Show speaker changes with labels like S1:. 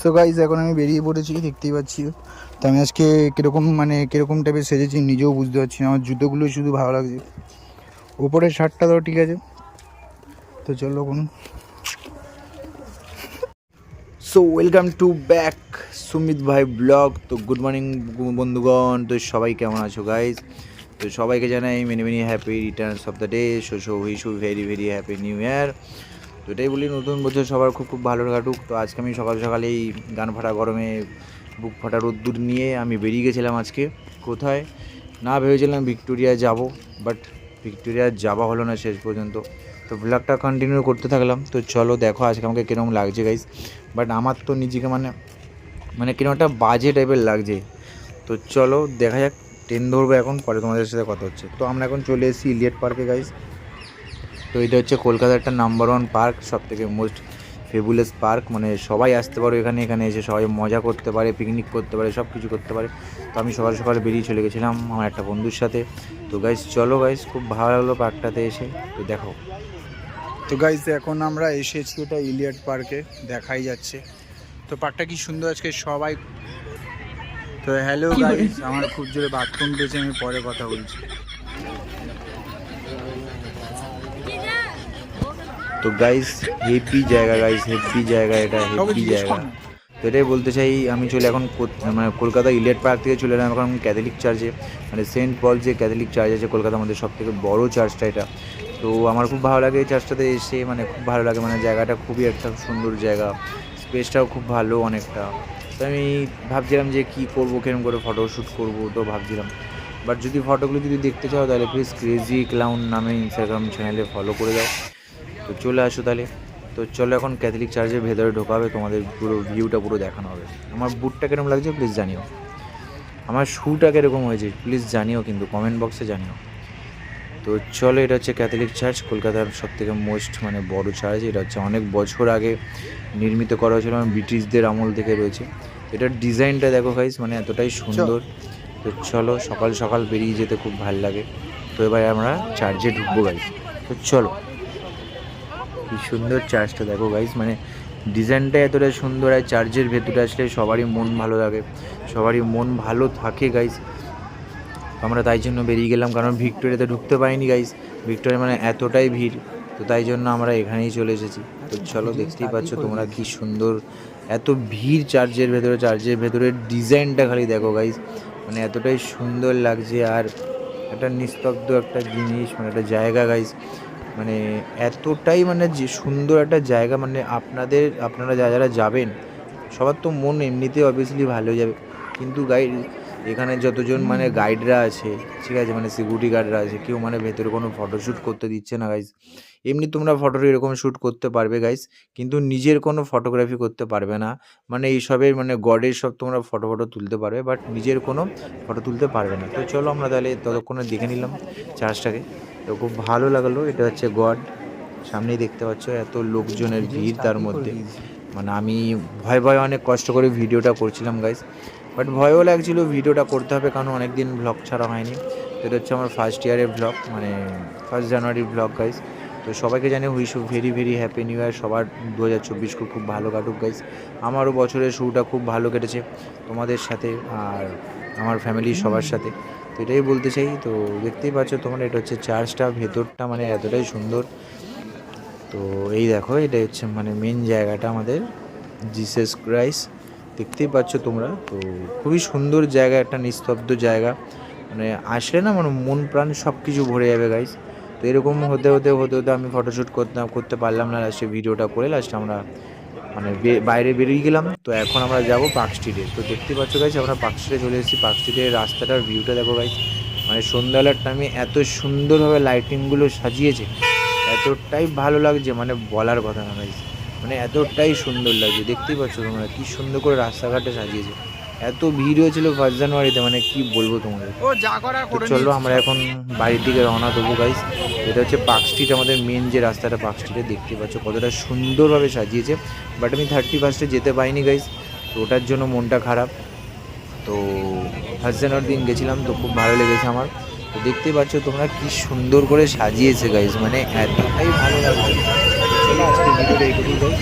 S1: So guys এখন আমি বেরিয়ে পড়েছি, দেখতেই পাচ্ছি। তো আমি আজকে কীরকম মানে কীরকম টাইপের সেজেছি নিজেও বুঝতে পারছি আমার জুতোগুলো শুধু ভালো লাগছে। উপরের শার্টটা তো ঠিক আছে? তো চলো কোন so welcome to back Sumit ভাই ব্লগ তো গুড মর্নিং বন্ধুগণ। তো সবাই কেমন আছো গাইজ তো সবাইকে জানাই many many happy returns of the day so so wish you very very happy new year তো এটাই বলি, নতুন বছর সবার খুব খুব ভালো কাটুক। তো আজকে আমি সকাল সকালেই গান ফাটা গরমে বুক ফাটা রোদ্দুর নিয়ে আমি বেরিয়ে গেছিলাম আজকে। কোথায়? না ভেবেছিলাম ভিক্টোরিয়া যাব, বাট ভিক্টোরিয়া যাওয়া হলো না শেষ পর্যন্ত। তো ব্লগটা কন্টিনিউ করতে থাকলাম। তো চলো দেখো আজকে আমাকে কীরকম লাগছে গাইস বাট আমার তো নিজেকে মানে মানে কীরকম একটা বাজে টাইপের লাগছে। তো চলো দেখা যাক ট্রেন ধরবো এখন, পরে তোমাদের সাথে কথা হচ্ছে। তো আমরা এখন চলে এসেছি ইলিয়েট পার্কে গাইস তো এটা হচ্ছে কলকাতার একটা নাম্বার ওয়ান পার্ক সব থেকে মোস্ট ফেবুলাস পার্ক মানে সবাই আসতে পারো এখানে এখানে এসে সবাই মজা করতে পারে পিকনিক করতে পারে সব কিছু করতে পারে। তো আমি সকাল সকাল বেরিয়ে চলে গেছিলাম আমার একটা বন্ধুর সাথে। তো গাইস চলো গাইস খুব ভালো লাগল পার্কটাতে এসে। তো দেখো। তো গাইস এখন আমরা এসেছি এটা ইলিয়াট পার্কে দেখাই যাচ্ছে। তো পার্কটা কি সুন্দর আজকে সবাই তো হ্যালো গাইস আমার খুব জোরে বাথরুম পেয়েছে, আমি পরে কথা বলছি। তো গাইস হেভি জায়গা গাইস হেভি জায়গা এটা হেভি জায়গা। তো এটাই বলতে চাই আমি চলে এখন মানে কলকাতা ইলেট পার্ক থেকে চলে এলাম এখন ক্যাথলিক চার্চে মানে সেন্ট পল যে ক্যাথলিক চার্চ আছে কলকাতার মধ্যে সব থেকে বড়ো চার্চটা এটা। তো আমার খুব ভালো লাগে এই চার্চটাতে এসে মানে খুব ভালো লাগে মানে জায়গাটা খুবই একটা সুন্দর জায়গা। স্পেসটাও খুব ভালো অনেকটা। তো আমি ভাবছিলাম যে কী করব কেরম করে ফটো শ্যুট করব তো ভাবছিলাম। বাট যদি ফটোগুলো যদি দেখতে চাও তাহলে প্লিজ ক্রেজি ক্লাউন নামে ইনস্টাগ্রাম চ্যানেলে ফলো করে দাও। তো চলে আসো তাহলে। তো চলো এখন ক্যাথলিক চার্চের ভেতরে ঢোকাবে তোমাদের পুরো ভিউটা পুরো দেখানো হবে। আমার বুটটা কীরকম লাগছে প্লিজ জানিও। আমার শ্যুটা কীরকম হয়েছে প্লিজ জানিও কিন্তু কমেন্ট বক্সে জানিও। তো চলো এটা হচ্ছে ক্যাথলিক চার্চ কলকাতার সব থেকে মোস্ট মানে বড় চার্চ এটা হচ্ছে অনেক বছর আগে নির্মিত করা হয়েছিল মানে ব্রিটিশদের আমল থেকে রয়েছে। এটার ডিজাইনটা দেখো গাইস মানে এতটাই সুন্দর। তো চলো সকাল সকাল বেরিয়ে যেতে খুব ভালো লাগে। তো এবার আমরা চার্চে ঢুকবো গাইস তো চলো। কি সুন্দর চার্জটা দেখো গাইস মানে ডিজাইনটা এতটা সুন্দর আর চার্জের ভেতরে আসলে সবারই মন ভালো লাগে। সবারই মন ভালো থাকে গাইস আমরা তাই জন্য বেরিয়ে গেলাম কারণ ভিক্টোরিয়াতে ঢুকতে পারিনি গাইস ভিক্টোরিয়া মানে এতটাই ভিড় তো তাই জন্য আমরা এখানেই চলে এসেছি। তো চলো দেখতেই পাচ্ছ তোমরা কি সুন্দর এত ভিড় চার্জের ভেতরে চার্জের ভেতরে ডিজাইনটা খালি দেখো গাইস মানে এতটাই সুন্দর লাগছে আর একটা নিস্তব্ধ একটা জিনিস মানে একটা জায়গা গাইস মানে এতটাই মানে যে সুন্দর একটা জায়গা মানে আপনাদের আপনারা যা যারা যাবেন সবার তো মন এমনিতেই অবভিয়াসলি ভালো যাবে। কিন্তু গাইড এখানে যতজন মানে গাইডরা আছে ঠিক আছে মানে সিকিউরিটি গার্ডরা আছে কেউ মানে ভেতরে কোনো ফটোশ্যুট করতে দিচ্ছে না গাইজ এমনি তোমরা ফটো এরকম শ্যুট করতে পারবে গাইজ কিন্তু নিজের কোনো ফটোগ্রাফি করতে পারবে না। মানে এইসবের মানে গডের সব তোমরা ফটো ফটো তুলতে পারবে বাট নিজের কোনো ফটো তুলতে পারবে না। তো চলো আমরা তাহলে ততক্ষণে দেখে নিলাম চার্জটাকে তো খুব ভালো লাগল। এটা হচ্ছে গড। সামনেই দেখতে পাচ্ছ এত লোকজনের ভিড় তার মধ্যে। মানে আমি ভয় ভয় অনেক কষ্ট করে ভিডিওটা করছিলাম গাইজ বাট ভয়ও লাগছিল ভিডিওটা করতে হবে, কারণ অনেক দিন ব্লগ ছাড়া হয়নি। তো এটা হচ্ছে আমার ফার্স্ট ইয়ারের ব্লগ মানে ফার্স্ট জানুয়ারির ব্লগ গাইজ তো সবাইকে জানি wish very very happy new year সবার দু হাজার চব্বিশ খুব খুব ভালো কাটুক গাইজ আমারও বছরের শুরুটা খুব ভালো কেটেছে তোমাদের সাথে আর আমার ফ্যামিলির সবার সাথে। তো এটাই বলতে চাই। তো দেখতেই পাচ্ছ তোমরা, এটা হচ্ছে চার্চটা, ভেতরটা মানে এতটাই সুন্দর। তো এই দেখো, এটা হচ্ছে মানে মেন জায়গাটা আমাদের জিসাস ক্রাইস্ট দেখতেই পাচ্ছ তোমরা, তো খুবই সুন্দর জায়গা, একটা নিস্তব্ধ জায়গা। মানে আসলে না মানে মন প্রাণ সব কিছু ভরে যাবে গাইস তো এরকম হতে হতে হতে হতে আমি ফটোশ্যুট করতাম, করতে পারলাম না লাস্টে ভিডিওটা করে লাস্টে আমরা মানে বাইরে বেরিয়ে গেলাম, তো এখন আমরা যাব পার্ক স্ট্রিটে। তো দেখতে পাচ্ছ গাইছি আমরা পার্ক স্ট্রিটে চলে এসেছি। পার্ক স্ট্রিটের রাস্তাটার ভিউটা দেখো গাইছ মানে সন্ধ্যাবেলার টাইমে এত সুন্দরভাবে লাইটিংগুলো সাজিয়েছে, এতটাই ভালো লাগছে মানে বলার কথা না গাইছি মানে এতটাই সুন্দর লাগছে। দেখতেই পাচ্ছ তোমরা কি সুন্দর করে রাস্তাঘাটে সাজিয়েছে। এত ভিড় হয়েছিল ফার্স্ট জানুয়ারিতে মানে কি বলব তোমাদের?
S2: ও যা করার করে
S1: চলো আমরা এখন বাড়ির দিকে রওনা দেবো গাইস এটা হচ্ছে পার্ক স্ট্রিট আমাদের মেন যে রাস্তাটা পার্ক স্ট্রিটে দেখতে পাচ্ছ কতটা সুন্দরভাবে সাজিয়েছে। বাট আমি থার্টি ফার্স্টে যেতে পারিনি গাইস তো ওটার জন্য মনটা খারাপ। তো ফার্স্ট জানুয়ারি দিন গেছিলাম তো খুব ভালো লেগেছে আমার। তো দেখতেই পাচ্ছ তোমরা কি সুন্দর করে সাজিয়েছে গাইস মানে এতটাই ভালো লাগছে। চলো আজকে ভিডিওটা এইটুকুই গাইস